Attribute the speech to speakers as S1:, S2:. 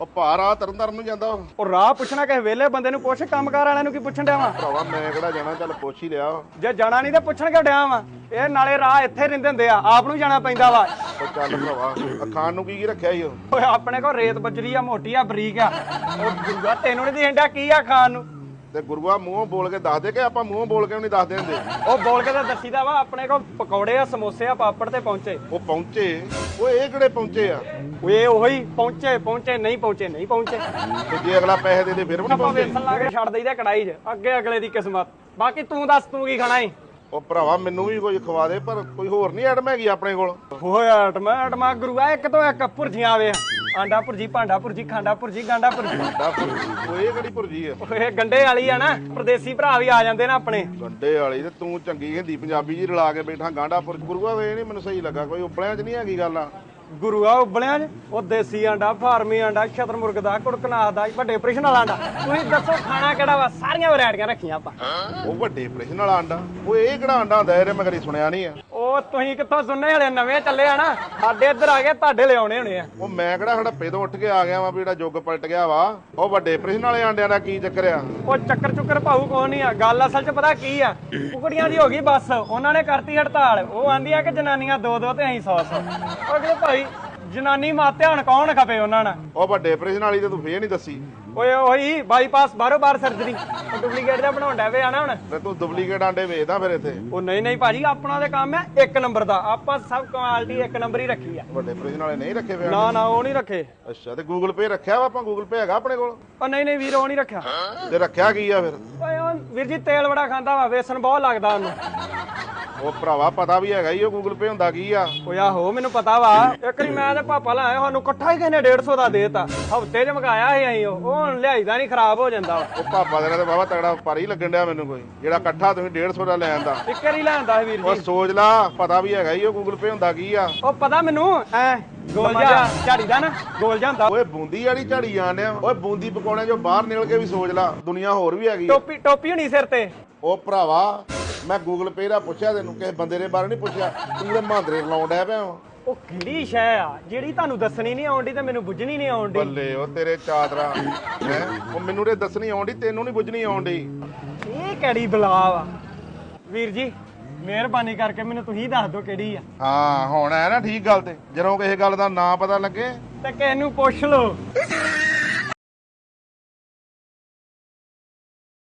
S1: ਉਹ ਭਾਰਾ ਤਰਨ ਤਾਰਨ ਨੂੰ ਜਾਂਦਾ ਵਾ।
S2: ਉਹ ਰਾਹ ਪੁੱਛਣਾ ਕਿਸੇ ਵਿਹਲੇ ਬੰਦੇ ਨੂੰ ਪੁੱਛ ਕੰਮਕਾਰ ਵਾਲਿਆਂ ਨੂੰ ਕੀ ਪੁੱਛਣ ਡਿਆ ਵਾ?
S1: ਭਰਾਵਾ ਮੈਂ ਕਿਹੜਾ ਜਾਣਾ ਚੱਲ ਪੁੱਛ ਹੀ ਲਿਆ।
S2: ਜੇ ਜਾਣਾ ਨਹੀਂ ਤੇ ਪੁੱਛਣ ਕਿਉਂ ਡਿਆ ਵਾ? ਇਹ ਨਾਲੇ ਰਾਹ ਇੱਥੇ ਰਹਿੰਦੇ ਹੁੰਦੇ ਆ ਆਪ ਨੂੰ ਜਾਣਾ ਪੈਂਦਾ ਵਾ।
S1: ਚੱਲ ਭਰਾਵਾ ਆਹ ਖਾਣ ਨੂੰ ਕੀ ਕੀ ਰੱਖਿਆ ਈ ਉਹ?
S2: ਓਏ ਆਪਣੇ ਕੋਲ ਰੇਤ ਬਜਰੀ ਆ ਮੋਟੀ ਆ ਬਰੀਕ ਆ। ਉਹ ਗੁਰੂਆ ਤੈਨੂੰ ਨਹੀਂ ਡਿਆ ਕੀ ਆ ਖਾਣ ਨੂੰ?
S1: ਤੇ ਗੁਰੂਆ ਮੂੰਹੋਂ ਬੋਲ ਕੇ ਦੱਸ ਦੇ ਕਿ ਆਪਾਂ ਮੂੰਹੋਂ ਬੋਲ ਕੇ ਵੀ ਨਹੀਂ ਦੱਸਦੇ ਹੁੰਦੇ
S2: ਉਹ ਬੋਲ ਕੇ ਤਾਂ ਦੱਸੀਦਾ ਵਾ ਆਪਣੇ ਕੋਲ ਪਕੌੜੇ ਆ ਸਮੋਸੇ ਆ ਪਾਪੜ ਤੇ ਪਹੁੰਚੇ।
S1: ਉਹ ਪਹੁੰਚੇ? ਉਹ ਇਹ ਕਿਹੜੇ ਪਹੁੰਚੇ ਆ?
S2: ਓਏ ਉਹੀ ਪਹੁੰਚੇ ਪਹੁੰਚੇ ਨਹੀਂ ਪਹੁੰਚੇ ਨਹੀਂ ਪਹੁੰਚੇ।
S1: ਤੇ ਜੇ ਅਗਲਾ ਪੈਸੇ ਦੇ ਦੇ ਫਿਰ ਵੀ ਨਹੀਂ
S2: ਆਪਾਂ
S1: ਪਹੁੰਚੇ।
S2: ਵੇਸਣ ਲਾ ਕੇ ਛੱਡ ਦਈਦਾ ਕੜਾਈ 'ਚ ਅੱਗੇ ਅਗਲੇ ਦੀ ਕਿਸਮਤ। ਬਾਕੀ ਤੂੰ ਦੱਸ ਤੂੰ ਕੀ ਖਾਣਾ ਈ
S1: ਉਹ ਭਰਾਵਾ ਮੈਨੂੰ ਵੀ ਕੁਝ ਖਵਾ ਦੇ ਪਰ ਕੋਈ ਹੋਰ ਨਹੀਂ ਐਟਮ ਹੈਗੀ ਆਪਣੇ ਕੋਲ।
S2: ਹੋਇਆ ਆਟਮਾ ਆਟਮਾ ਗੁਰੂਆ ਇੱਕ ਤੋਂ ਇੱਕ ਭੁਰਜੀਆਂ ਆਵੇ ਆਂਡਾ ਭੁਰਜੀ ਭਾਂਡਾ ਭੁਰਜੀ ਖਾਂਡਾ ਭੁਰਜੀ ਗਾਂਡਾ ਭੁਰਜੀ
S1: ਦਾ ਉਹ ਇਹ ਕਿਹੜੀ ਭੁਰਜੀ ਆ?
S2: ਓਏ ਗੰਡੇ ਵਾਲੀ ਆ ਨਾ ਪਰਦੇਸੀ ਭਰਾ ਵੀ ਆ ਜਾਂਦੇ ਨਾ ਆਪਣੇ।
S1: ਗੰਡੇ ਵਾਲੀ ਤੇ ਤੂੰ ਚੰਗੀ ਹਿੰਦੀ ਪੰਜਾਬੀ ਜੀ ਰਲਾ ਕੇ ਬੈਠਾ ਗਾਂਡਾ ਗੁਰੂਆ ਵੇ ਨਹੀਂ ਮੈਨੂੰ ਸਹੀ ਲੱਗਾ ਕੋਈ ਉਬਲਿਆਂ 'ਚ ਨਹੀਂ ਹੈਗੀ ਗੱਲ ਆ।
S2: ਗੁਰੂਆ ਉਬਲਿਆਂ 'ਚ? ਉਹ ਦੇਸੀ ਆਂਡਾ ਫਾਰਮੀ ਆਂਡਾ ਛਤਰ ਮੁਰਗ ਦਾ ਕੁੜਕਨਾਥ ਦਾ ਵੱਡੇ ਆਪਰੇਸ਼ਨ ਵਾਲਾ ਆਂਡਾ। ਤੁਸੀਂ ਦੱਸੋ ਖਾਣਾ ਕਿਹੜਾ ਵਾ? ਸਾਰੀਆਂ ਵੈਰਾਈਟੀਆਂ ਰੱਖੀਆਂ ਆਪਾਂ।
S1: ਉਹ ਵੱਡੇ ਪ੍ਰਸ਼ਨ ਵਾਲਾ ਆਂਡਾ। ਉਹ ਇਹ ਕਿਹੜਾ ਆਂਡਾ ਹੁੰਦਾ ਇਹਦੇ ਮੈਂ ਕਦੀ ਸੁਣਿਆ ਨਹੀਂ ਆ।
S2: ਉਹ ਤੁਸੀਂ ਕਿੱਥੋਂ ਸੁਣਨੇ ਹਲੇ ਨਵੇਂ ਚੱਲੇ ਆ ਨਾ। ਸਾਡੇ ਇੱਧਰ ਆ ਗਏ ਤੁਹਾਡੇ ਲਿਆਉਣੇ ਹੋਣੇ ਆ।
S1: ਉਹ ਮੈਂ ਕਿਹੜਾ ਹੜੱਪੇ ਤੋਂ ਉੱਠ ਕੇ ਆ ਗਿਆ ਵਾਂ ਵੀ ਜਿਹੜਾ ਜੁੱਗ ਪਲਟ ਗਿਆ ਵਾ ਉਹ ਵੱਡੇ ਪ੍ਰਸ਼ਨ ਵਾਲੇ ਆਂਡਿਆਂ ਦਾ ਕੀ ਚੱਕਰ ਆ?
S2: ਉਹ ਚੱਕਰ ਚੁੱਕਰ ਭਾਊ ਕੋਈ ਨਹੀਂ ਆ? ਗੱਲ ਅਸਲ 'ਚ ਪਤਾ ਕੀ ਆ? ਕੁਕੜੀਆਂ ਦੀ ਹੋ ਗਈ ਬੱਸ ਉਹਨਾਂ ਨੇ ਕਰਤੀ ਹੜਤਾਲ। ਉਹ ਆਂਦੀਆਂ ਕਿ ਜਨਾਨੀਆਂ ਦੋ ਦੋ ਤੇ ਅਸੀਂ 100 100 ਉਹ ਕਹਿੰਦੇ ਭਾਈ ਜਨਾਨੀ ਮਾਤੇ ਹੁਣ ਕੌਣ ਖਪੇ ਉਹਨਾਂ ਨਾਲ?
S1: ਉਹ ਵੱਡੇ ਪ੍ਰਸ਼ਨ ਵਾਲੀ ਤੇ ਤੂੰ ਫੇਰ ਨਹੀਂ ਦੱਸੀ।
S2: ਓਏ ਉਹੀ ਬਾਈਪਾਸ ਬਾਰੋ ਬਾਰ ਸਰਜਰੀ ਡੁਪਲੀਕੇਟ ਦਾ ਬਣਾਉਂਦਾ ਵੇ ਆ ਨਾ ਹੁਣ।
S1: ਤੇ ਤੂੰ ਡੁਪਲੀਕੇਟ ਆਂਡੇ ਵੇਚਦਾ ਫਿਰ ਇੱਥੇ।
S2: ਉਹ ਨਹੀਂ ਨਹੀਂ ਭਾਜੀ ਆਪਣਾ ਦੇ ਕੰਮ ਹੈ ਇੱਕ ਨੰਬਰ ਦਾ। ਆਪਾਂ ਸਭ ਕੁਆਲਿਟੀ ਇੱਕ ਨੰਬਰ ਹੀ ਰੱਖੀ ਆ।
S1: ਵੱਡੇ ਪ੍ਰਸ਼ਨ ਵਾਲੇ ਨਹੀਂ ਰੱਖੇ ਫਿਰ
S2: ਨਾ ਨਾ ਉਹ ਨਹੀਂ ਰੱਖੇ।
S1: ਅੱਛਾ ਤੇ ਗੂਗਲ ਪੇ ਰੱਖਿਆ ਵਾ? ਆਪਾਂ ਗੂਗਲ ਪੇ ਹੈਗਾ ਆਪਣੇ ਕੋਲ?
S2: ਉਹ ਨਹੀਂ ਨਹੀਂ ਵੀਰ ਉਹ ਨਹੀਂ ਰੱਖਿਆ।
S1: ਤੇ ਰੱਖਿਆ ਕੀ ਆ ਫਿਰ?
S2: ਓਏ ਉਹ ਵੀਰ ਜੀ ਤੇਲ ਬੜਾ ਖਾਂਦਾ ਵਾ ਵੇਸਣ ਬਹੁਤ ਲੱਗਦਾ ਉਹਨੂੰ।
S1: ਉਹ ਭਰਾਵਾ ਪਤਾ ਵੀ ਹੈਗਾ ਹੀ ਉਹ ਗੂਗਲ ਪੇ ਹੁੰਦਾ ਕੀ ਆ?
S2: ਓਏ ਆਹੋ ਮੈਨੂੰ ਪਤਾ ਵਾ। ਇੱਕ ਵਾਰੀ ਮੈਂ ਤੇ ਪਾਪਾ ਲਾਇਆ ਸਾਨੂੰ ਇਕੱਠਾ ਹੀ ਕਿਸੇ ਨੇ 150 ਦਾ ਦੇਤਾ। ਹਫ਼ਤੇ 'ਚ ਮੰਗਾਇਆ ਸੀ ਅਸੀਂ ਉਹ। ਉਹ ਹੁਣ ਲਿਆਈਦਾ ਨਹੀਂ ਖਰਾਬ ਹੋ ਜਾਂਦਾ ਵਾ।
S1: ਉਹ ਪਾਪਾ ਦੇ ਨਾਲ ਤੇ ਬਾਬਾ ਤਗੜਾ ਪਾਰੀ ਲੱਗਣ ਡਿਆ ਮੈਨੂੰ ਕੋਈ। ਜਿਹੜਾ ਇਕੱਠਾ ਤੁਸੀਂ 150 ਦਾ ਲੈ ਆਂਦਾ।
S2: ਇੱਕ ਵਾਰੀ ਲੈਂਦਾ ਸੀ ਵੀਰ
S1: ਉਹ
S2: ਜੀ।
S1: ਸੋਚ ਲਾ ਪਤਾ ਵੀ ਹੈਗਾ ਹੀ ਉਹ ਗੂਗਲ ਪੇ ਹੁੰਦਾ ਕੀ ਆ।
S2: ਉਹ ਪਤਾ ਮੈਨੂੰ ਐ ਗੋਲ ਜਾ ਝਾੜੀ ਦਾ ਨਾ ਗੋਲ ਜਾ ਹੁੰਦਾ।
S1: ਓਏ ਬੂੰਦੀ ਵਾਲੀ ਝਾੜੀ ਜਾਂਦੇ ਆ ਓਏ ਬੂੰਦੀ ਪਕੌੜੇ ਚੋਂ ਬਾਹਰ ਨਿਕਲ ਕੇ ਵੀ ਸੋਚ ਲਾ ਦੁਨੀਆ ਹੋਰ ਵੀ ਹੈਗੀ ਆ।
S2: ਟੋਪੀ ਟੋਪੀ ਹੋਣੀ ਸਿਰ ਤੇ।
S1: ਉਹ ਭਰਾਵਾ ਮੈਂ ਗੂਗਲ ਪੇ ਦਾ ਪੁੱਛਿਆ ਤੈਨੂੰ ਕਿਸੇ ਬੰਦੇ ਦੇ ਬਾਰੇ ਨਹੀਂ ਪੁੱਛਿਆ। ਤੂੰ ਤੇ ਮਹਾਂਦਰੇ ਲਾਉਣ ਡਿਆ ਪਿਆ ਵਾਂ।
S2: ਉਹ ਕਿਹੜੀ ਸ਼ੈ ਆ? ਜਿਹੜੀ ਤੁਹਾਨੂੰ ਦੱਸਣੀ ਨਹੀਂ ਆਉਂਦੀ ਤੇ ਮੈਨੂੰ ਬੁੱਝਣੀ ਨਹੀਂ ਆਉਂਦੀ
S1: ਬੱਲੇ ਉਹ ਤੇਰੇ ਚਾਦਰਾ ਹੈ? ਉਹ ਮੈਨੂੰ ਤੇ ਦੱਸਣੀ ਆਉਂਦੀ ਤੈਨੂੰ ਨਹੀਂ ਬੁੱਝਣੀ ਆਉਂਦੀ
S2: ਇਹ ਕਿਹੜੀ ਬਲਾ ਵਾ ਵੀਰ ਜੀ ਮਿਹਰਬਾਨੀ ਕਰਕੇ ਮੈਨੂੰ ਤੁਸੀਂ ਦੱਸ ਦਿਓ ਕਿਹੜੀ ਆ।
S1: ਹਾਂ ਹੁਣ ਹੈ ਨਾ ਠੀਕ ਗੱਲ ਤੇ। ਜਦੋਂ ਕਿਸੇ ਗੱਲ ਦਾ ਨਾਂ ਪਤਾ ਲੱਗੇ।
S2: ਤੇ ਕਿਸ ਨੂੰ ਪੁੱਛ ਲਓ।